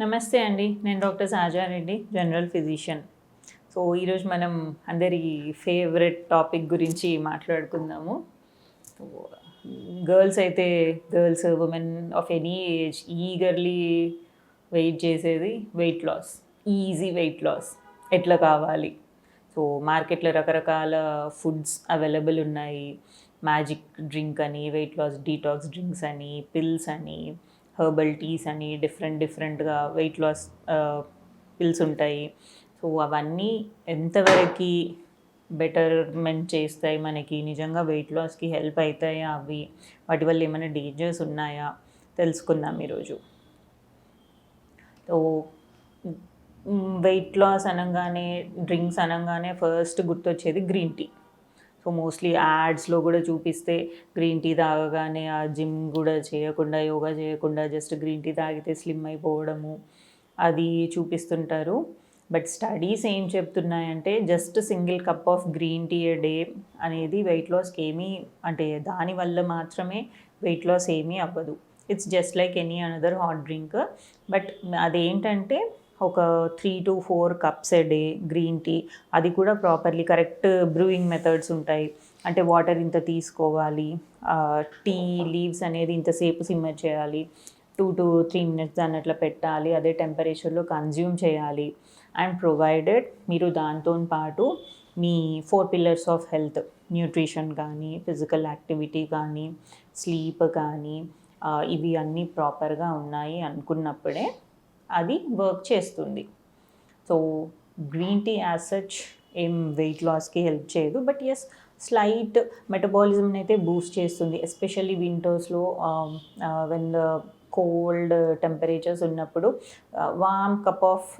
నమస్తే అండి. నేను doctor Saja Reddy general physician. So ఈరోజు మనం అందరి ఫేవరెట్ టాపిక్ గురించి మాట్లాడుకుందాము. సో గర్ల్స్ అయితే girls women of any age eagerly wait చేసేది weight loss easy weight loss ఎట్లా కావాలి? సో మార్కెట్లో రకరకాల ఫుడ్స్ అవైలబుల్ ఉన్నాయి. మ్యాజిక్ డ్రింక్ అని వెయిట్ లాస్ డీటాక్స్ డ్రింక్స్ అని పిల్స్ అని హెర్బల్ టీస్ అని డిఫరెంట్ డిఫరెంట్గా వెయిట్ లాస్ పిల్స్ ఉంటాయి. సో అవన్నీ ఎంతవరకు బెటర్మెంట్ చేస్తాయి మనకి? నిజంగా వెయిట్ లాస్కి హెల్ప్ అవుతాయా అవి? వాటి వల్ల ఏమైనా డేంజర్స్ ఉన్నాయా? తెలుసుకుందాం ఈరోజు. సో వెయిట్ లాస్ అనగానే డ్రింక్స్ అనగానే ఫస్ట్ గుర్తొచ్చేది గ్రీన్ టీ. సో మోస్ట్లీ యాడ్స్లో కూడా చూపిస్తే గ్రీన్ టీ తాగగానే ఆ జిమ్ కూడా చేయకుండా యోగా చేయకుండా జస్ట్ గ్రీన్ టీ తాగితే స్లిమ్ అయిపోవడము అది చూపిస్తుంటారు. బట్ స్టడీస్ ఏం చెప్తున్నాయంటే just single cup of green tea a day అనేది వెయిట్ లాస్కి ఏమీ అంటే దానివల్ల మాత్రమే వెయిట్ లాస్ ఏమీ అవ్వదు. It's just like any another hot drink but అదేంటంటే ఒక three to four cups a day green tea అది కూడా ప్రాపర్లీ కరెక్ట్ బ్రూయింగ్ మెథడ్స్ ఉంటాయి. అంటే వాటర్ ఇంత తీసుకోవాలి టీ లీవ్స్ అనేది ఇంతసేపు సిమ్మర్ చేయాలి టూ టు త్రీ మినిట్స్ దాన్ని అట్లా పెట్టాలి అదే టెంపరేచర్లో కన్జ్యూమ్ చేయాలి. అండ్ ప్రొవైడెడ్ మీరు దాంతో పాటు మీ four pillars of health nutrition కానీ ఫిజికల్ యాక్టివిటీ కానీ స్లీప్ కానీ ఇవి అన్నీ ప్రాపర్గా ఉన్నాయి అనుకున్నప్పుడే అది వర్క్ చేస్తుంది. So green tea as such ఏం వెయిట్ లాస్కి హెల్ప్ చేయదు. బట్ ఎస్ స్లైట్ మెటబాలిజంని అయితే బూస్ట్ చేస్తుంది. ఎస్పెషల్లీ వింటర్స్లో వెన్ ద కోల్డ్ టెంపరేచర్స్ ఉన్నప్పుడు warm cup of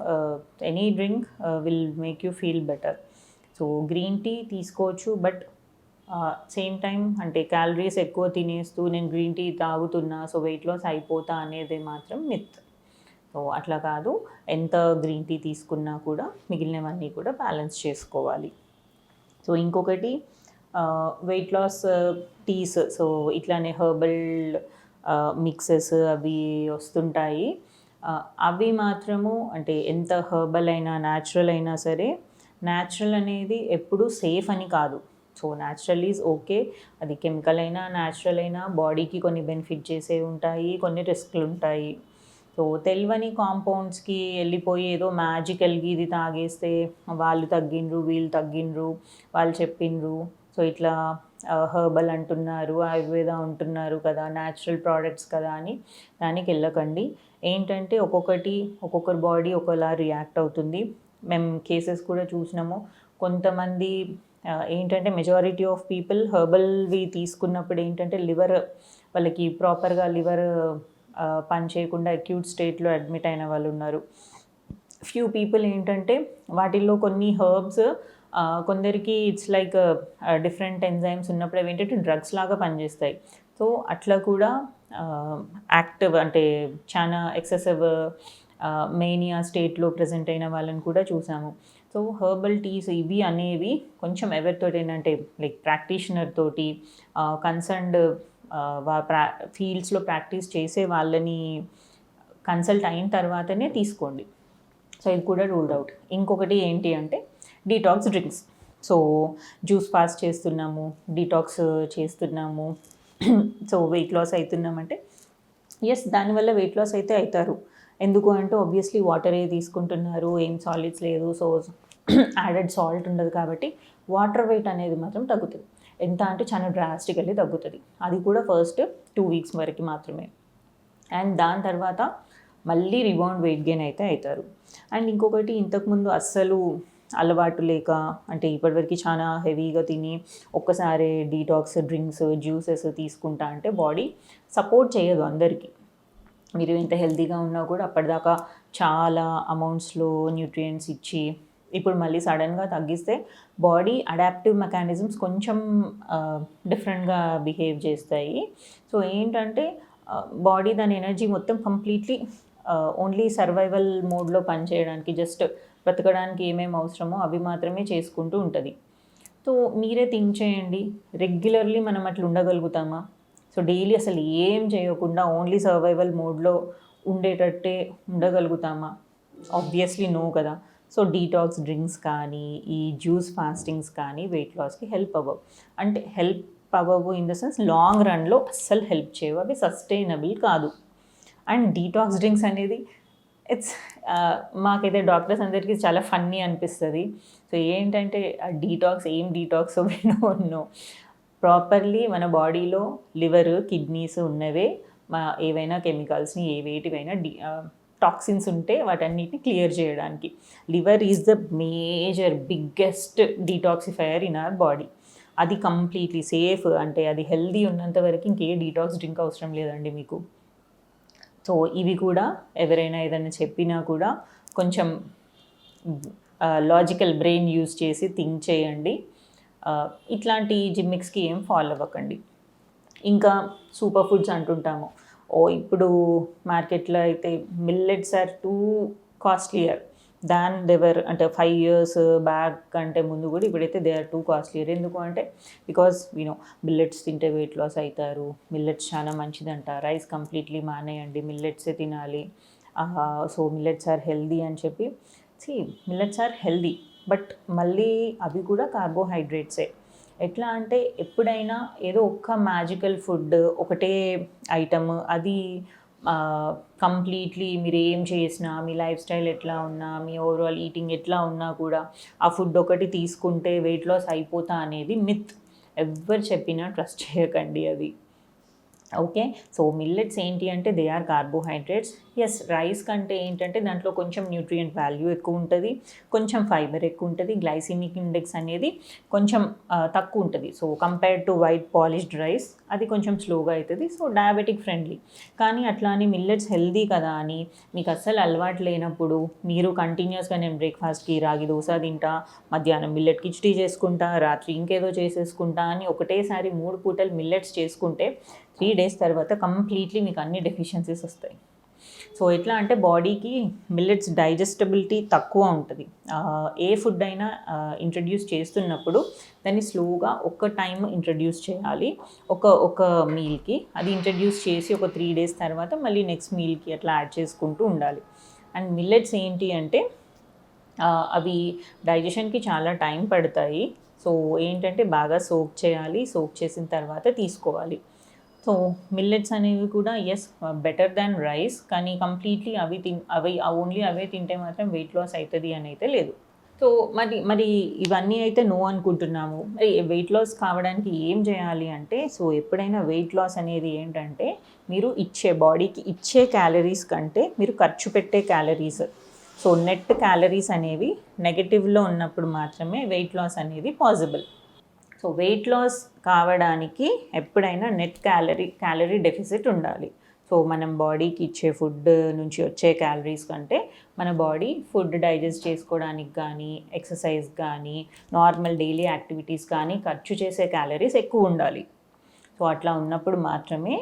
any drink will make you feel better so green tea తీసుకోవచ్చు బట్ సేమ్ టైం అంటే క్యాలరీస్ ఎక్కువ తినేస్తూ నేను గ్రీన్ టీ తాగుతున్నా సో వెయిట్ లాస్ అయిపోతా అనేది మాత్రం మిత్ సో అట్లా కాదు ఎంత గ్రీన్ టీ తీసుకున్నా కూడా మిగిలినవన్నీ కూడా బ్యాలెన్స్ చేసుకోవాలి. సో ఇంకొకటి వెయిట్ లాస్ టీస్ సో ఇట్లానే హెర్బల్ మిక్సెస్ అవి వస్తుంటాయి. అవి మాత్రము అంటే ఎంత హెర్బల్ అయినా న్యాచురల్ అయినా సరే న్యాచురల్ అనేది ఎప్పుడు సేఫ్ అని కాదు. సో న్యాచురల్ ఈజ్ ఓకే అది కెమికల్ అయినా న్యాచురల్ అయినా బాడీకి కొన్ని బెనిఫిట్ చేసే ఉంటాయి కొన్ని రిస్క్లు ఉంటాయి. సో తెలియని కాంపౌండ్స్కి వెళ్ళిపోయి ఏదో మ్యాజికల్గా ఇది తాగేస్తే వాళ్ళు తగ్గిండ్రు వీళ్ళు తగ్గిండ్రు వాళ్ళు చెప్పిండ్రు. సో ఇట్లా హర్బల్ అంటున్నారు ఆయుర్వేద అంటున్నారు కదా న్యాచురల్ ప్రోడక్ట్స్ కదా అని దానికి వెళ్ళకండి. ఏంటంటే ఒక్కొక్కటి ఒక్కొక్కరి బాడీ ఒకలా రియాక్ట్ అవుతుంది. మేము కేసెస్ కూడా చూసినాము. కొంతమంది ఏంటంటే మెజారిటీ ఆఫ్ పీపుల్ హర్బల్వి తీసుకున్నప్పుడు ఏంటంటే లివర్ వాళ్ళకి ప్రాపర్గా లివర్ పని చేయకుండా అక్యూట్ స్టేట్లో అడ్మిట్ అయిన వాళ్ళు ఉన్నారు. ఫ్యూ పీపుల్ ఏంటంటే వాటిల్లో కొన్ని హర్బ్స్ కొందరికి ఇట్స్ లైక్ డిఫరెంట్ ఎంజైమ్స్ ఉన్నప్పుడు అవి ఏంటంటే డ్రగ్స్ లాగా పనిచేస్తాయి. సో అట్లా కూడా యాక్టివ్ అంటే చాలా ఎక్సెసివ్ మేనియా స్టేట్లో ప్రజెంట్ అయిన వాళ్ళని కూడా చూసాము. సో హర్బల్ టీస్ ఇవి అనేవి కొంచెం ఎవరితోటి ఏంటంటే లైక్ ప్రాక్టీషనర్ తోటి కన్సర్న్డ్ ప్రా ఫీల్డ్స్లో ప్రాక్టీస్ చేసే వాళ్ళని కన్సల్ట్ అయిన తర్వాతనే తీసుకోండి. సో ఇది కూడా రూల్డ్ అవుట్. ఇంకొకటి ఏంటి అంటే detox drinks. So juice fast చేస్తున్నాము డీటాక్స్ చేస్తున్నాము సో వెయిట్ లాస్ అవుతున్నామంటే ఎస్ దానివల్ల వెయిట్ లాస్ అయితే అవుతారు. ఎందుకు అంటే ఆబ్వియస్లీ వాటరే తీసుకుంటున్నారు ఏం సాలిడ్స్ లేదు సో యాడెడ్ సాల్ట్ ఉండదు కాబట్టి వాటర్ వెయిట్ అనేది మాత్రం తగ్గుతుంది. ఎంత అంటే చాలా డ్రాస్టికల్లీ తగ్గుతుంది. అది కూడా ఫస్ట్ టూ వీక్స్ వరకు మాత్రమే. అండ్ దాని తర్వాత మళ్ళీ రిబౌండ్ వెయిట్ గెయిన్ అయితే అవుతారు అండ్ ఇంకొకటి ఇంతకుముందు అస్సలు అలవాటు లేక అంటే ఇప్పటివరకు చాలా హెవీగా తిని ఒక్కసారి డీటాక్స్ డ్రింక్స్ జ్యూసెస్ తీసుకుంటా అంటే బాడీ సపోర్ట్ చేయదు అందరికీ. మీరు ఎంత హెల్తీగా ఉన్నా కూడా అప్పటిదాకా చాలా అమౌంట్స్లో న్యూట్రియంట్స్ ఇచ్చి ఇప్పుడు మళ్ళీ సడన్గా తగ్గిస్తే బాడీ అడాప్టివ్ మెకానిజమ్స్ కొంచెం డిఫరెంట్గా బిహేవ్ చేస్తాయి. సో ఏంటంటే బాడీ దాని ఎనర్జీ మొత్తం కంప్లీట్లీ ఓన్లీ సర్వైవల్ మోడ్లో పనిచేయడానికి జస్ట్ బ్రతకడానికి ఏమేమి అవసరమో అవి మాత్రమే చేసుకుంటూ ఉంటుంది. సో మీరే థింక్ చేయండి. రెగ్యులర్లీ మనం అట్లా ఉండగలుగుతామా? సో డైలీ అసలు ఏం చేయకుండా ఓన్లీ సర్వైవల్ మోడ్లో ఉండేటట్టే ఉండగలుగుతామా? ఆబ్వియస్లీ నో కదా. సో డీటాక్స్ డ్రింక్స్ కానీ ఈ జ్యూస్ ఫాస్టింగ్స్ కానీ వెయిట్ లాస్కి హెల్ప్ అవ్వవు. అంటే హెల్ప్ అవ్వవు ఇన్ ద సెన్స్ లాంగ్ రన్లో అస్సలు హెల్ప్ చేయవు. అవి సస్టైనబుల్ కాదు. అండ్ డీటాక్స్ డ్రింక్స్ అనేది ఇట్స్ మాకైతే డాక్టర్స్ అందరికీ చాలా ఫన్నీ అనిపిస్తుంది. సో ఏంటంటే డీటాక్స్ ఏం డీటాక్స్ ఉన్నో ప్రాపర్లీ మన బాడీలో లివర్ కిడ్నీస్ ఉన్నవే మా ఏవైనా కెమికల్స్ని ఏ వేటివైనా టాక్సిన్స్ ఉంటే వాటన్నిటిని క్లియర్ చేయడానికి. Liver is the major biggest detoxifier in our body అది కంప్లీట్లీ సేఫ్ అంటే అది హెల్దీ ఉన్నంత వరకు ఇంకే డీటాక్స్ డ్రింక్ అవసరం లేదండి మీకు. సో ఇవి కూడా ఎవరైనా ఏదైనా చెప్పినా కూడా కొంచెం లాజికల్ బ్రెయిన్ యూజ్ చేసి థింక్ చేయండి. ఇట్లాంటి జిమ్మిక్స్కి ఏం ఫాలో అవ్వకండి. ఇంకా సూపర్ ఫుడ్స్ అంటుంటాము. ఓ ఇప్పుడు మార్కెట్లో అయితే millets are too costlier than they were అంటే ఫైవ్ ఇయర్స్ బ్యాక్ కంటే ముందు కూడా ఇప్పుడైతే దే ఆర్ టూ కాస్ట్లియర్ ఎందుకు అంటే బికాస్ యూనో మిల్లెట్స్ తింటే వెయిట్ లాస్ అవుతారు. మిల్లెట్స్ చాలా మంచిదంట. రైస్ కంప్లీట్లీ మానేయండి. మిల్లెట్సే తినాలి. సో మిల్లెట్స్ ఆర్ హెల్దీ అని చెప్పి. See millets are healthy but మళ్ళీ అవి కూడా కార్బోహైడ్రేట్సే. ఎట్లా అంటే ఎప్పుడైనా ఏదో ఒక్క మ్యాజికల్ ఫుడ్ ఒకటే ఐటమ్ అది కంప్లీట్లీ మీరు ఏం చేసినా మీ లైఫ్ స్టైల్ ఎట్లా ఉన్నా మీ ఓవరాల్ ఈటింగ్ ఎట్లా ఉన్నా కూడా ఆ ఫుడ్ ఒకటి తీసుకుంటే వెయిట్ లాస్ అయిపోతా అనేది మిత్ ఎవ్వరు చెప్పినా ట్రస్ట్ చేయకండి అది. ఓకే? సో మిల్లెట్స్ ఏంటి అంటే they are carbohydrates as rice కంటే ఏంటంటే దాంట్లో కొంచెం న్యూట్రియంట్ వాల్యూ ఎక్కువ ఉంటుంది. కొంచెం ఫైబర్ ఎక్కువ ఉంటుంది. గ్లైసిమిక్ ఇండెక్స్ అనేది కొంచెం తక్కువ ఉంటుంది. So compared to white polished rice అది కొంచెం స్లోగా అవుతుంది సో డయాబెటిక్ ఫ్రెండ్లీ కానీ అట్లా అని మిల్లెట్స్ హెల్దీ కదా అని మీకు అస్సలు అలవాటు లేనప్పుడు మీరు కంటిన్యూస్గా నేను బ్రేక్ఫాస్ట్కి రాగి దోశ తింటా మధ్యాహ్నం మిల్లెట్ కిచడీ చేసుకుంటా రాత్రి ఇంకేదో చేసేసుకుంటా అని ఒకటేసారి మూడు పూటలు మిల్లెట్స్ చేసుకుంటే త్రీ డేస్ తర్వాత కంప్లీట్లీ మీకు అన్ని డెఫిషియన్సీస్ వస్తాయి. సో ఎట్లా అంటే బాడీకి మిల్లెట్స్ డైజెస్టబిలిటీ తక్కువ ఉంటుంది. ఏ ఫుడ్ అయినా ఇంట్రడ్యూస్ చేస్తున్నప్పుడు దాన్ని స్లోగా ఒక టైం ఇంట్రడ్యూస్ చేయాలి. ఒక ఒక మీల్కి అది ఇంట్రడ్యూస్ చేసి ఒక త్రీ డేస్ తర్వాత మళ్ళీ నెక్స్ట్ మీల్కి అట్లా యాడ్ చేసుకుంటూ ఉండాలి. అండ్ మిల్లెట్స్ ఏంటి అంటే అవి డైజెషన్కి చాలా టైం పడతాయి. సో ఏంటంటే బాగా సోక్ చేయాలి. సోక్ చేసిన తర్వాత తీసుకోవాలి. సో మిల్లెట్స్ అనేవి కూడా ఎస్ బెటర్ దాన్ రైస్ కానీ కంప్లీట్లీ అవి తిన్ అవి ఓన్లీ అవే తింటే మాత్రం వెయిట్ లాస్ అవుతుంది అని అయితే లేదు. సో మరి మరి ఇవన్నీ అయితే నో అనుకుంటున్నాము. మరి వెయిట్ లాస్ కావడానికి ఏం చేయాలి అంటే సో ఎప్పుడైనా వెయిట్ లాస్ అనేది ఏంటంటే మీరు ఇచ్చే బాడీకి ఇచ్చే క్యాలరీస్ కంటే మీరు ఖర్చు పెట్టే క్యాలరీస్ సో నెట్ క్యాలరీస్ అనేవి నెగటివ్లో ఉన్నప్పుడు మాత్రమే వెయిట్ లాస్ అనేది పాసిబుల్ సో వెయిట్ లాస్ కావడానికి ఎప్పుడైనా నెట్ క్యాలరీ క్యాలరీ డెఫిసిట్ ఉండాలి. సో మనం బాడీకి ఇచ్చే ఫుడ్ నుంచి వచ్చే క్యాలరీస్ కంటే మన బాడీ ఫుడ్ డైజెస్ట్ చేసుకోవడానికి కానీ ఎక్సర్సైజ్ కానీ నార్మల్ డైలీ యాక్టివిటీస్ కానీ ఖర్చు చేసే క్యాలరీస్ ఎక్కువ ఉండాలి. సో అట్లా ఉన్నప్పుడు మాత్రమే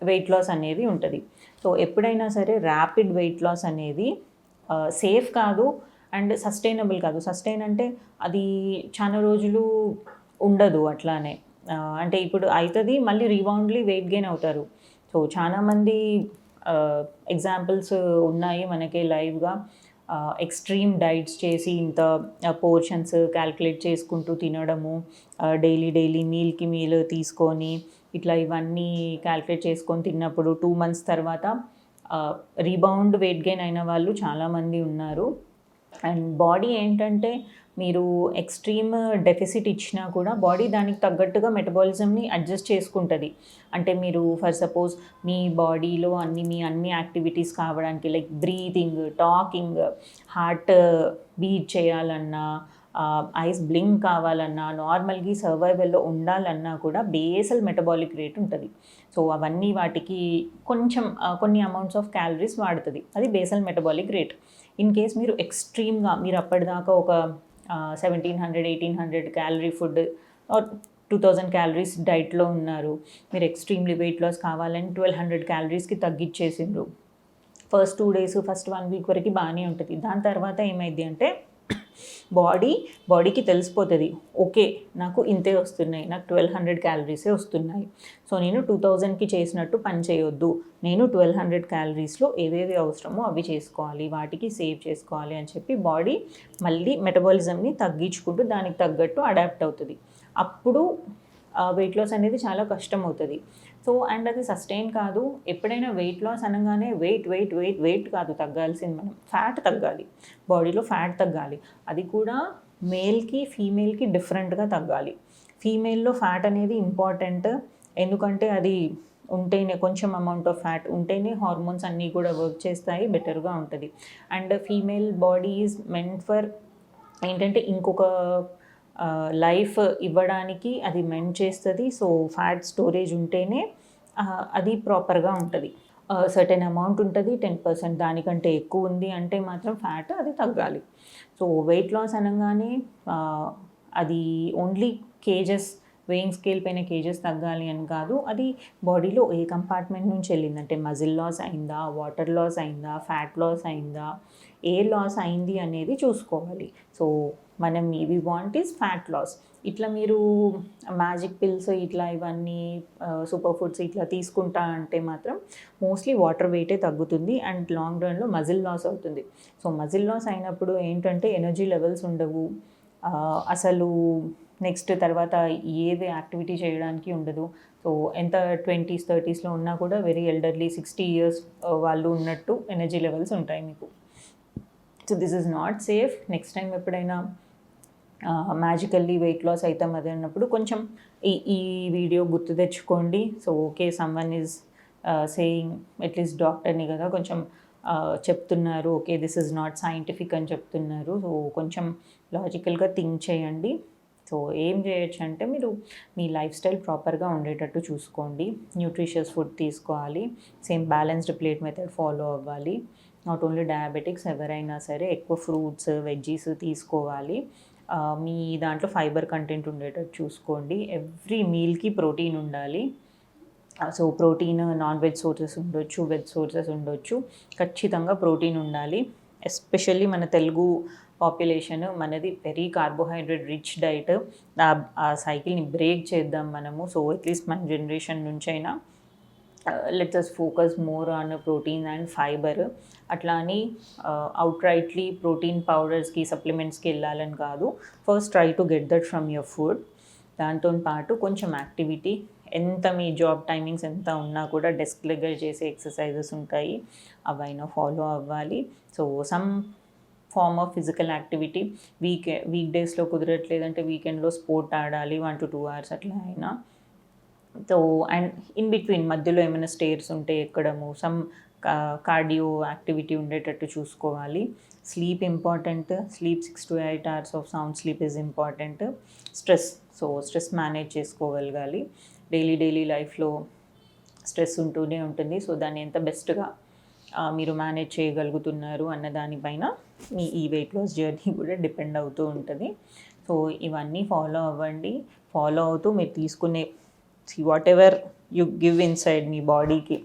వెయిట్ లాస్ అనేది ఉంటుంది. సో ఎప్పుడైనా సరే ర్యాపిడ్ వెయిట్ లాస్ అనేది సేఫ్ కాదు అండ్ సస్టైనబుల్ కాదు. సస్టైన్ అంటే అది చాలా రోజులు ఉండదు అట్లానే. అంటే ఇప్పుడు అవుతుంది మళ్ళీ రీబౌండ్లీ వెయిట్ గెయిన్ అవుతారు. సో చాలామంది ఎగ్జాంపుల్స్ ఉన్నాయి మనకి లైవ్గా. ఎక్స్ట్రీమ్ డైట్స్ చేసి ఇంత పోర్షన్స్ క్యాల్కులేట్ చేసుకుంటూ తినడము డైలీ డైలీ మీల్కి మీల్ తీసుకొని ఇట్లా ఇవన్నీ క్యాల్కులేట్ చేసుకొని తిన్నప్పుడు టూ మంత్స్ తర్వాత రీబౌండ్ వెయిట్ గెయిన్ అయిన వాళ్ళు చాలామంది ఉన్నారు. అండ్ బాడీ ఏంటంటే మీరు ఎక్స్ట్రీమ్ డెఫిసిట్ ఇచ్చినా కూడా బాడీ దానికి తగ్గట్టుగా మెటబాలిజంని అడ్జస్ట్ చేసుకుంటుంది. అంటే మీరు ఫర్ సపోజ్ మీ బాడీలో అన్ని మీ అన్ని యాక్టివిటీస్ కావడానికి like breathing talking heart beat చేయాలన్నా ఐస్ బ్లింక్ కావాలన్నా నార్మల్గా సర్వైవల్లో ఉండాలన్నా కూడా బేసల్ మెటబాలిక్ రేట్ ఉంటుంది. సో అవన్నీ వాటికి కొంచెం కొన్ని అమౌంట్స్ ఆఫ్ క్యాలరీస్ వాడుతుంది. అది basal metabolic rate. In case మీరు ఎక్స్ట్రీమ్గా మీరు అప్పటిదాకా ఒక seventeen hundred eighteen hundred calorie food two thousand calories డైట్లో ఉన్నారు. మీరు ఎక్స్ట్రీమ్లీ వెయిట్ లాస్ కావాలని ట్వెల్వ్ హండ్రెడ్ క్యాలరీస్కి తగ్గించేసిండ్రు first two days first one week వరకు బాగానే ఉంటుంది. దాని తర్వాత ఏమైంది అంటే బాడీ బాడీకి తెలిసిపోతుంది. ఓకే నాకు ఇంతే వస్తున్నాయి. నాకు ట్వెల్వ్ హండ్రెడ్ క్యాలరీసే వస్తున్నాయి. సో నేను టూ థౌజండ్కి చేసినట్టు పని చేయొద్దు. నేను ట్వెల్వ్ హండ్రెడ్ క్యాలరీస్లో ఏవేవి అవసరమో అవి చేసుకోవాలి. వాటికి సేవ్ చేసుకోవాలి అని చెప్పి బాడీ మళ్ళీ మెటబాలిజంని తగ్గించుకుంటూ దానికి తగ్గట్టు అడాప్ట్ అవుతుంది. అప్పుడు వెయిట్ లాస్ అనేది చాలా కష్టం అవుతుంది సో అండ్ అది సస్టైన్ కాదు. ఎప్పుడైనా వెయిట్ లాస్ అనగానే వెయిట్ వెయిట్ వెయిట్ వెయిట్ కాదు తగ్గాల్సింది మనం. ఫ్యాట్ తగ్గాలి. బాడీలో ఫ్యాట్ తగ్గాలి. అది కూడా మేల్కి ఫీమేల్కి డిఫరెంట్గా తగ్గాలి. ఫీమేల్లో ఫ్యాట్ అనేది ఇంపార్టెంట్. ఎందుకంటే అది ఉంటేనే కొంచెం అమౌంట్ ఆఫ్ ఫ్యాట్ ఉంటేనే హార్మోన్స్ అన్నీ కూడా వర్క్ చేస్తాయి బెటర్గా ఉంటుంది. And female body is meant for ఏంటంటే ఇంకొక లైఫ్ ఇవ్వడానికి అది మెంట్ చేస్తుంది. సో ఫ్యాట్ స్టోరేజ్ ఉంటేనే అది ప్రాపర్గా ఉంటుంది. సర్టెన్ అమౌంట్ ఉంటుంది టెన్ పర్సెంట్ దానికంటే ఎక్కువ ఉంది అంటే మాత్రం ఫ్యాట్ అది తగ్గాలి. సో వెయిట్ లాస్ అనగానే అది ఓన్లీ కేజెస్ వెయింగ్ స్కేల్ పైన కేజెస్ తగ్గాలి అని కాదు. అది బాడీలో ఏ కంపార్ట్మెంట్ నుంచి వెళ్ళిందంటే మజిల్ లాస్ అయిందా వాటర్ లాస్ అయిందా ఫ్యాట్ లాస్ అయిందా ఏ లాస్ అయింది అనేది చూసుకోవాలి. సో మనం ఇవి వాంట్ ఈస్ ఫ్యాట్ లాస్ ఇట్లా మీరు మ్యాజిక్ పిల్స్ ఇట్లా ఇవన్నీ సూపర్ ఫుడ్స్ ఇట్లా తీసుకుంటా అంటే మాత్రం మోస్ట్లీ వాటర్ వెయిటే తగ్గుతుంది అండ్ లాంగ్ రన్లో మజిల్ లాస్ అవుతుంది. సో మజిల్ లాస్ అయినప్పుడు ఏంటంటే ఎనర్జీ లెవెల్స్ ఉండవు. అసలు నెక్స్ట్ తర్వాత ఏది యాక్టివిటీ చేయడానికి ఉండదు. సో ఎంత ట్వంటీస్ థర్టీస్లో ఉన్నా కూడా వెరీ ఎల్డర్లీ సిక్స్టీ ఇయర్స్ వాళ్ళు ఉన్నట్టు ఎనర్జీ లెవెల్స్ ఉంటాయి మీకు. So this is not safe next time ఎప్పుడైనా మ్యాజికల్లీ వెయిట్ లాస్ అవుతాం అది అన్నప్పుడు కొంచెం ఈ ఈ వీడియో గుర్తు తెచ్చుకోండి. So okay someone is saying at least డాక్టర్ని కదా కొంచెం చెప్తున్నారు. Okay this is not scientific అని చెప్తున్నారు. సో కొంచెం లాజికల్గా థింక్ చేయండి. సో ఏం చేయొచ్చు అంటే మీరు మీ లైఫ్ స్టైల్ ప్రాపర్గా ఉండేటట్టు చూసుకోండి. న్యూట్రిషియస్ ఫుడ్ తీసుకోవాలి. Same balanced plate method follow అవ్వాలి. నాట్ ఓన్లీ డయాబెటిక్స్ ఎవరైనా సరే ఎక్కువ ఫ్రూట్స్ వెజ్జీస్ తీసుకోవాలి. మీ దాంట్లో ఫైబర్ కంటెంట్ ఉండేటట్టు చూసుకోండి. ఎవ్రీ మీల్కి ప్రోటీన్ ఉండాలి. So protein non veg sources ఉండొచ్చు వెజ్ సోర్సెస్ ఉండొచ్చు. ఖచ్చితంగా ప్రోటీన్ ఉండాలి. ఎస్పెషల్లీ మన తెలుగు పాపులేషన్ మనది వెరీ కార్బోహైడ్రేట్ రిచ్ డైట్. ఆ సైకిల్ని బ్రేక్ చేద్దాం మనము. సో అట్లీస్ట్ మన జనరేషన్ నుంచైనా let let's us focus more on protein and fibre అట్లా అని అవుట్ రైట్లీ ప్రోటీన్ పౌడర్స్కి సప్లిమెంట్స్కి వెళ్ళాలని కాదు. First try to get that from your food దాంతో పాటు కొంచెం యాక్టివిటీ ఎంత మీ జాబ్ టైమింగ్స్ ఎంత ఉన్నా కూడా డెస్క్ దగ్గర చేసే ఎక్సర్సైజెస్ ఉంటాయి. అవైనా ఫాలో అవ్వాలి. So some form of physical activity week week డేస్లో కుదరట్లేదంటే వీకెండ్లో స్పోర్ట్ ఆడాలి. వన్ టు టూ అవర్స్ అట్లా అయినా. సో అండ్ ఇన్ బిట్వీన్ మధ్యలో ఏమైనా స్టేర్స్ ఉంటే ఎక్కడము సమ్ కార్డియో యాక్టివిటీ ఉండేటట్టు చూసుకోవాలి. Sleep important sleep six to eight hours of sound sleep is important stress so stress manage చేసుకోగలగాలి. Daily daily లైఫ్లో stress ఉంటూనే ఉంటుంది. సో దాన్ని ఎంత బెస్ట్గా మీరు మేనేజ్ చేయగలుగుతున్నారు అన్న దానిపైన మీ ఈ వెయిట్ లాస్ జర్నీ కూడా డిపెండ్ అవుతూ ఉంటుంది. సో ఇవన్నీ ఫాలో అవ్వండి. ఫాలో అవుతూ మీరు తీసుకునే whatever you give inside మీ బాడీకి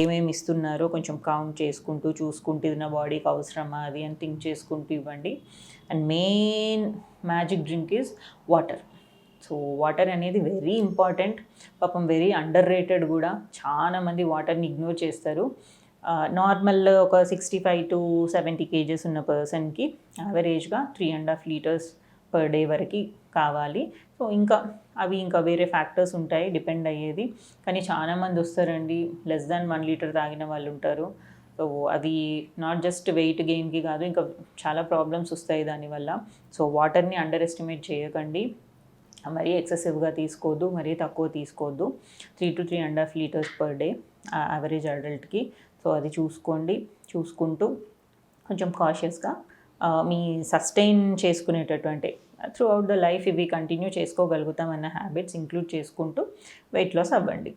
ఏమేమి ఇస్తున్నారో కొంచెం కౌంట్ చేసుకుంటూ చూసుకుంటూ ఇది నా బాడీకి అవసరమా అది అని థింక్ చేసుకుంటూ ఇవ్వండి. And main magic drink is water so water అనేది వెరీ ఇంపార్టెంట్ పాపం వెరీ అండర్ రేటెడ్ కూడా. చాలా మంది వాటర్ని ఇగ్నోర్ చేస్తారు. నార్మల్ ఒక sixty five to seventy kgs ఉన్న పర్సన్కి యావరేజ్గా three and half litres per day వరకు కావాలి. సో ఇంకా అవి ఇంకా వేరే ఫ్యాక్టర్స్ ఉంటాయి డిపెండ్ అయ్యేది. కానీ చాలా మంది వస్తారండి. లెస్ దాన్ వన్ లీటర్ తాగిన వాళ్ళు ఉంటారు. సో అది నాట్ జస్ట్ వెయిట్ గెయిన్కి కాదు ఇంకా చాలా ప్రాబ్లమ్స్ వస్తాయి దానివల్ల సో వాటర్ని అండర్ ఎస్టిమేట్ చేయకండి. మరీ ఎక్సెసివ్గా తీసుకోవద్దు మరీ తక్కువ తీసుకోవద్దు. Three to three and half litres per day average అడల్ట్కి so అది చూసుకోండి చూసుకుంటూ కొంచెం కాషియస్గా మీ సస్టైన్ చేసుకునేటటువంటి త్రూ అవుట్ ద లైఫ్ ఇవి కంటిన్యూ చేసుకోగలుగుతామన్న హ్యాబిట్స్ ఇంక్లూడ్ చేసుకుంటూ వెయిట్ లాస్ అవ్వండి.